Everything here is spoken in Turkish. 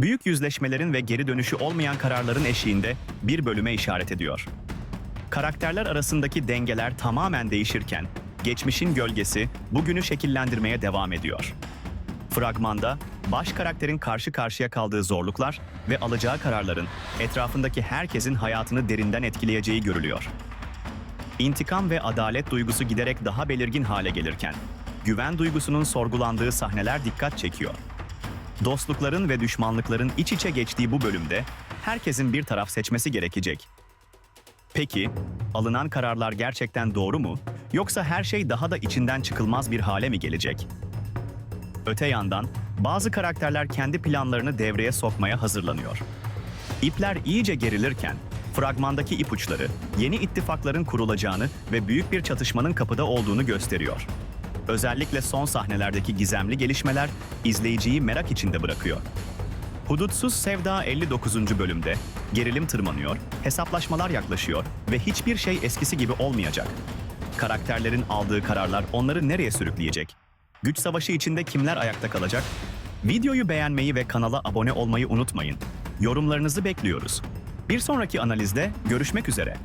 büyük yüzleşmelerin ve geri dönüşü olmayan kararların eşiğinde bir bölüme işaret ediyor. Karakterler arasındaki dengeler tamamen değişirken, geçmişin gölgesi bugünü şekillendirmeye devam ediyor. Fragmanda baş karakterin karşı karşıya kaldığı zorluklar ve alacağı kararların etrafındaki herkesin hayatını derinden etkileyeceği görülüyor. İntikam ve adalet duygusu giderek daha belirgin hale gelirken, güven duygusunun sorgulandığı sahneler dikkat çekiyor. Dostlukların ve düşmanlıkların iç içe geçtiği bu bölümde herkesin bir taraf seçmesi gerekecek. Peki, alınan kararlar gerçekten doğru mu? Yoksa her şey daha da içinden çıkılmaz bir hale mi gelecek? Öte yandan, bazı karakterler kendi planlarını devreye sokmaya hazırlanıyor. İpler iyice gerilirken, fragmandaki ipuçları yeni ittifakların kurulacağını ve büyük bir çatışmanın kapıda olduğunu gösteriyor. Özellikle son sahnelerdeki gizemli gelişmeler izleyiciyi merak içinde bırakıyor. Hudutsuz Sevda 59. bölümde gerilim tırmanıyor, hesaplaşmalar yaklaşıyor ve hiçbir şey eskisi gibi olmayacak. Karakterlerin aldığı kararlar onları nereye sürükleyecek? Güç savaşı içinde kimler ayakta kalacak? Videoyu beğenmeyi ve kanala abone olmayı unutmayın. Yorumlarınızı bekliyoruz. Bir sonraki analizde görüşmek üzere.